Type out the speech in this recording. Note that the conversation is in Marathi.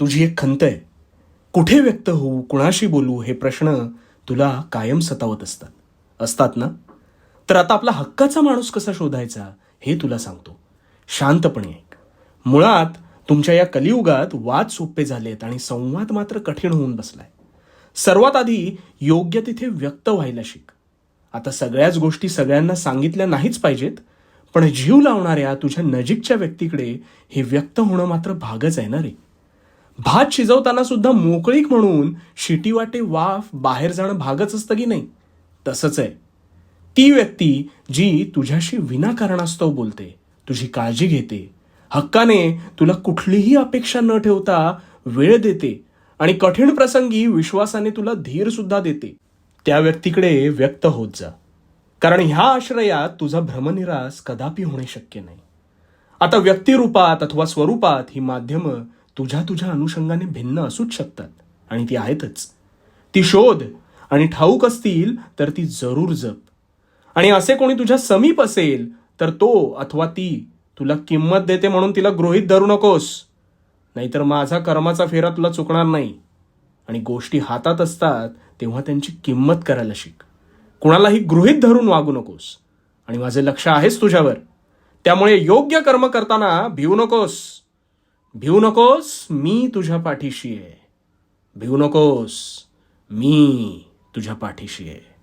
तुझी एक खंत आहे. कुठे व्यक्त होऊ कुणाशी बोलू हे प्रश्न तुला कायम सतावत असतात. असतात ना? तर आता आपला हक्काचा माणूस कसा शोधायचा हे तुला सांगतो. शांतपणे ऐक. मुळात तुमच्या या कलियुगात वाद सोपे झालेत आणि संवाद मात्र कठीण होऊन बसलाय. सर्वात आधी योग्य तिथे व्यक्त व्हायला शिक. आता सगळ्याच गोष्टी सगळ्यांना सांगितल्या नाहीच पाहिजेत पण जीव लावणाऱ्या तुझ्या नजीकच्या व्यक्तीकडे हे व्यक्त होणं मात्र भागच आहे ना रे? भात शिजवताना सुद्धा मोकळीक म्हणून शिटीवाटे वाफ बाहेर जाणं भागच असतं की नाही? तसंच आहे. ती व्यक्ती जी तुझ्याशी विनाकारणास्तव बोलते तुझी काळजी घेते हक्काने तुला कुठलीही अपेक्षा न ठेवता वेळ देते आणि कठीण प्रसंगी विश्वासाने तुला धीर सुद्धा देते त्या व्यक्तीकडे व्यक्त होत जा. कारण ह्या आश्रयात तुझा भ्रमनिरास कदापि होणे शक्य नाही. आता व्यक्तिरूपात अथवा स्वरूपात ही माध्यमं तुझ्या तुझ्या अनुषंगाने भिन्न असूच शकतात. आणि ती आहेतच. ती शोध आणि ठाऊक असतील तर ती जरूर जप. आणि असे कोणी तुझ्या समीप असेल तर तो अथवा ती तुला किंमत देते म्हणून तिला गृहीत धरू नकोस. नाहीतर माझा कर्माचा फेरा तुला चुकणार नाही. आणि गोष्टी हातात असतात तेव्हा त्यांची किंमत करायला शिक. कुणालाही गृहीत धरून वागू नकोस. आणि माझे लक्ष आहेच तुझ्यावर. त्यामुळे योग्य कर्म करताना भिवू नकोस. भिवू नकोस मी तुझ्या पाठीशी आहे. भिवू नकोस मी तुझ्या पाठीशी आहे.